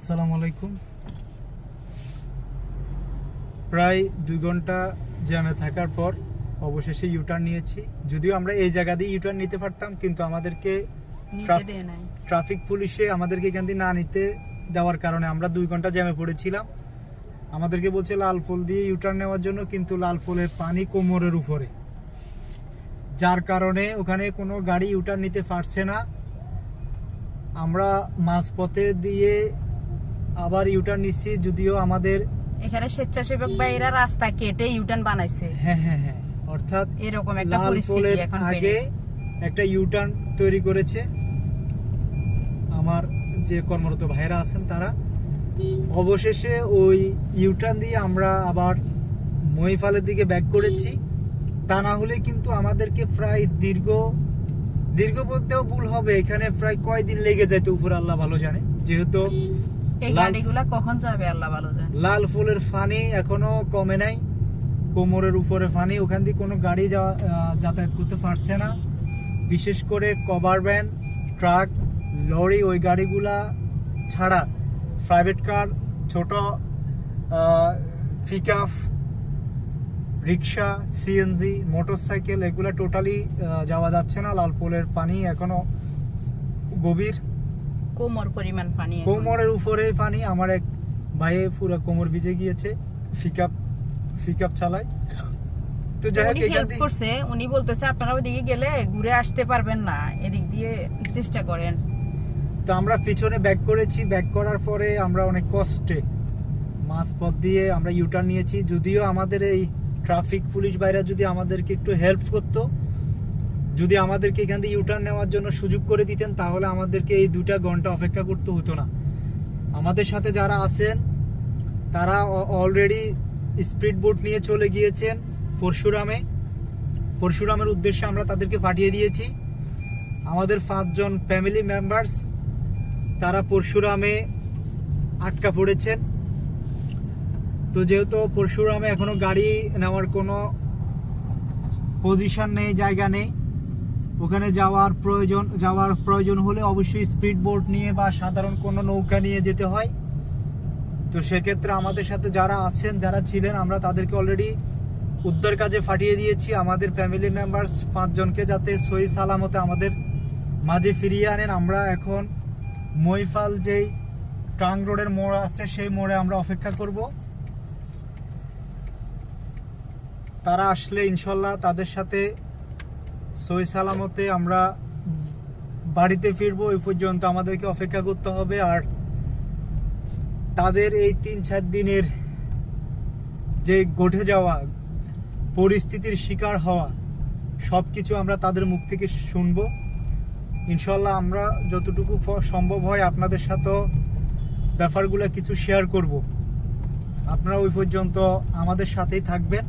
আসসালামু আলাইকুম। প্রায় দুই ঘণ্টা জ্যামে থাকার পর অবশেষে ইউটার্ন নিয়েছি। যদিও আমরা এই জায়গা দিয়ে ইউটার্ন নিতে পারতাম কিন্তু আমাদেরকে ট্রাফিক পুলিশে আমাদেরকে এখান দিয়ে না নিতে দেওয়ার কারণে আমরা দুই ঘণ্টা জ্যামে পড়েছিলাম। আমাদেরকে বলছে লাল ফুল দিয়ে ইউটার্ন নেওয়ার জন্য কিন্তু লাল ফুলের পানি কোমরের উপরে। যার কারণে ওখানে কোনো গাড়ি ইউটার্ন নিতে পারছে না। আমরা মাঝপথে দিয়ে আবার ইউটার্ন নিচ্ছি যদিও আমাদের এখানে স্বেচ্ছাসেবক ভাইরা রাস্তা কেটে ইউটার্ন বানাইছে। হ্যাঁ হ্যাঁ হ্যাঁ অর্থাৎ এরকম একটা পরিস্থিতি এখন আগে একটা ইউটার্ন তৈরি করেছে। আমার যে কর্মরত ভাইরা আছেন তারা। অবশেষে ওই ইউটার্ন দিয়ে আমরা আবার মহিফালের দিকে ব্যাক করেছি। তা না হলে কিন্তু আমাদেরকে প্রায় দীর্ঘ দীর্ঘ বলতেও ভুল হবে। এখানে প্রায় কয়দিন লেগে যেত উপর আল্লাহ ভালো জানে। যেহেতু এই লাল- গাড়িগুলা কখন যাবে আল্লাহ ভালো জানে। লাল ফুলের ফানি এখনও কমে নাই। কোমরের উপরে ফানি। ওখান দিয়ে কোনো গাড়ি যাওয়া যাতায়াত করতে পারছে না। বিশেষ করে কভার ভ্যান ট্রাক লরি ওই গাড়িগুলা ছাড়া। প্রাইভেট কার ছোট পিকআপ রিক্সা সিএনজি মোটরসাইকেল এগুলা টোটালি যাওয়া যাচ্ছে না। লাল ফুলের পানি এখনও গভীর। কোমর পরিমাণ পানি কোমরের উপরে পানি আমার এক ভাইয়ে পুরো কোমর ভিজে গিয়েছে চালায়। তো যাই হোক হেল্প করছে উনি বলতেছে আপনারা গেলে ঘুরে আসতে পারবেন না এদিক দিয়ে চেষ্টা করেন। তো আমরা পিছনে ব্যাক করেছি ব্যাক করার পরে আমরা অনেক কষ্টে মাঝ পথ দিয়ে আমরা ইউটার্ন নিয়েছি। যদিও আমাদের এই ট্রাফিক পুলিশ ভাইরা যদি আমাদেরকে একটু হেল্প করতো যদি আমাদেরকে এখান থেকে ইউটার্ন নেওয়ার জন্য সুযোগ করে দিতেন, তাহলে আমাদেরকে এই দুটা ঘণ্টা অপেক্ষা করতে হতো না। আমাদের সাথে যারা আছেন, তারা অলরেডি স্পিড বোট নিয়ে চলে গিয়েছেন পরশুরামে। পরশুরামের উদ্দেশ্যে আমরা তাদেরকে পাঠিয়ে দিয়েছি। আমাদের পাঁচজন ফ্যামিলি মেম্বার্স তারা পরশুরামে আটকা পড়েছেন। তো যেহেতু পরশুরামে এখনও গাড়ি নেওয়ার কোনো পজিশন নেই, জায়গা নেই ওখানে যাওয়ার প্রয়োজন যাওয়ার প্রয়োজন হলে অবশ্যই স্পিড বোট নিয়ে বা সাধারণ কোনো নৌকা নিয়ে যেতে হয়। তো সেক্ষেত্রে আমাদের সাথে যারা আছেন, যারা ছিলেন, আমরা তাদেরকে অলরেডি উদ্ধার কাজে ফাটিয়ে দিয়েছি। আমাদের ফ্যামিলি মেম্বার্স পাঁচজনকে যাতে সহি সালামতে আমাদের মাঝে ফিরিয়ে আনেন। আমরা এখন মইফাল যেই টাং রোডের মোড় আছে, সেই মোড়ে আমরা অপেক্ষা করব। তারা আসলে ইনশাল্লাহ তাদের সাথে সহি সালামতে আমরা বাড়িতে ফিরবো, এই পর্যন্ত আমাদেরকে অপেক্ষা করতে হবে। আর তাদের এই তিন চার দিনের যে ঘটে যাওয়া, পরিস্থিতির শিকার হওয়া সব কিছু আমরা তাদের মুখ থেকে শুনব। ইনশাল্লাহ আমরা যতটুকু সম্ভব হয় আপনাদের সাথেও ব্যাপারগুলো কিছু শেয়ার করব। আপনারা ওই পর্যন্ত আমাদের সাথেই থাকবেন।